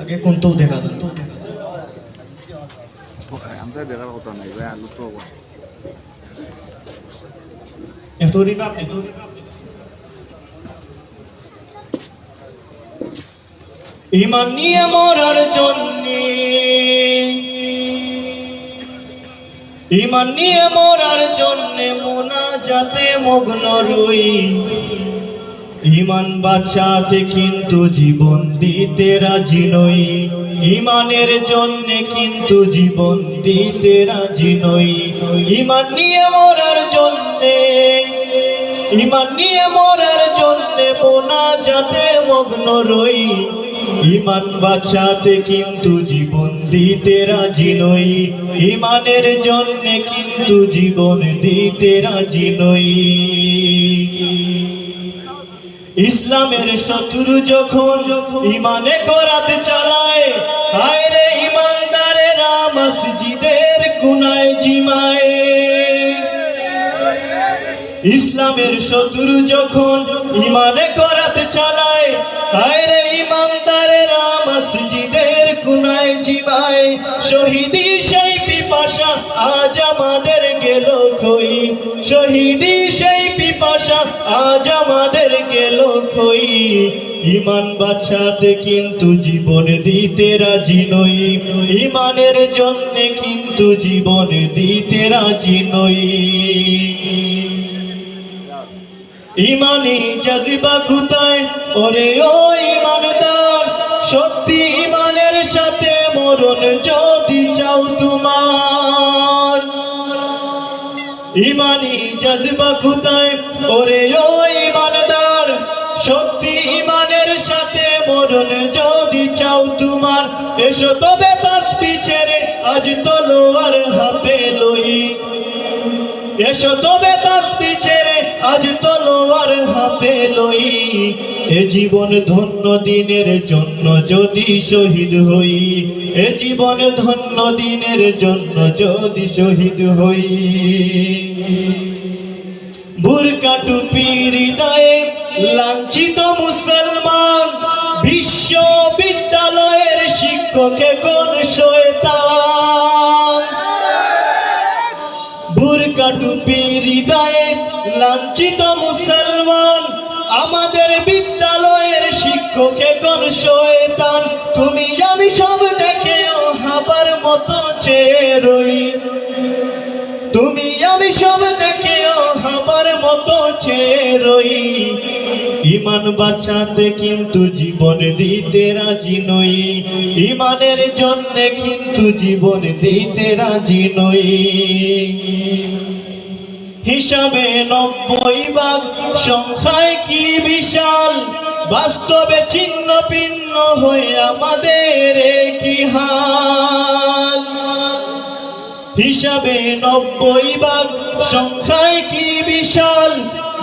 আগে কোনটাও দেখা দেন আমরা দেখার কথা নাই ভাই আলু তো একটু ইমান নিয়ে মরার জন্যে ইমান নিয়ে মরার জন্যে মোনা যাতে মগ্ন রই। ইমান বাঁচাতে কিন্তু জীবন দিতে রাজি নই। ইমানের জন্য কিন্তু জীবন দিতে রাজি নই। ইমান নিয়ে মরার জন্যে, ইমান নিয়ে মরার জন্যে মোনা যাতে মগ্ন রই। ইমান বাঁচাতে কিন্তু জীবন দিতে রাজি নই। ইমানের জন্যে কিন্তু জীবন দিতে রাজি নই। ইসলামের শত্রু যখন ইমানে করাতে চালায় হায় রে ইমানদারেরা মসজিদের কুনায় জিমায়। ইসলামের শত্রু যখন ইমানে করাতে চালায় হায় রে ইমানদারেরা মসজিদের কুনায় জিমায়। শহীদি সেই পিপাসা আজ আমাদের গেল খই, শহীদি সেই পিপাসা আজ আমাদের গেল খই ইমান বাঁচাতে কিন্তু জীবন দিতে রাজি নই। ইমানের জন্যে কিন্তু জীবন দিতে রাজি নই। ইমানি জাজিবা খুতায় ওরে ও ইমানদার ইমানি জজবা খুতায় ওরে ও ইমানদার শক্তি ইমানের সাথে মরণ যদি চাও তোমার, এসো তবে তাসবি পিছেরে আজ তলোয়ার হাতে লই। এসো তবে তাসবি ছেড়ে আজ তলোয়ার হাতে লই। এ জীবন ধন্য দিনের জন্য যদি শহীদ হই। এ জীবন ধন্য দিনের জন্য যদি শহীদ হই। বুরকা টুপি হৃদয়ে লাঞ্ছিত মুসলমান, বিশ্ববিদ্যালয়ের শিক্ষকে কোন শয়তান বুরকা টুপি মুসলমান, আমাদের বিদ্যালয়ের শিক্ষকে কোন শয়তান, তুমি আমি সব দেখেও হাবার মতো চেয়ে তুমি দেখেও হাবার মতো ইমান বাঁচাতে কিন্তু জীবন দিতে রাজি নই। ইমানের জন্য কিন্তু জীবন দিতে রাজি নই। হিসাবে নব্বই ভাগ। সংখ্যায় কি বিশাল? বাস্তবে ছিন্ন ভিন্ন হয়ে আমাদের কি হাল। হিসাবে নব্বই ভাগ। সংখ্যায় কি বিশাল?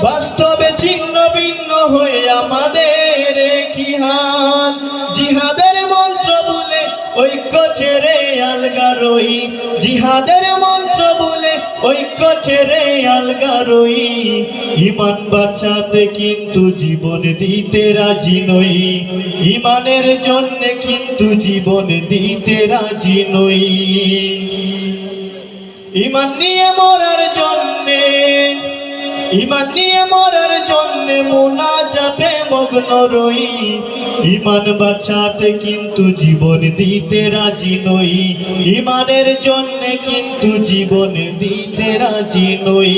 বাস্তবে ছিন্ন ভিন্ন হয়ে আমাদের কি হাল। জিহাদের মন্ত্র বলে ঐক্য ছেড়ে আলগা রই। জিহাদের মন্ত্র ঐক্য ছেড়ে আলগা রই। ইমান বাঁচাতে কিন্তু জীবন দিতে রাজি নই। ইমানের জন্য কিন্তু জীবন দিতে রাজি নই। ইমান নিয়ে মরার জন্যে, ইমান নিয়ে মরার জন্যে মোনা যাতে মগ্ন রই। ইমান বাঁচাতে কিন্তু জীবন দিতে রাজি নই। ইমানের জন্যে কিন্তু জীবন দিতে রাজি নই।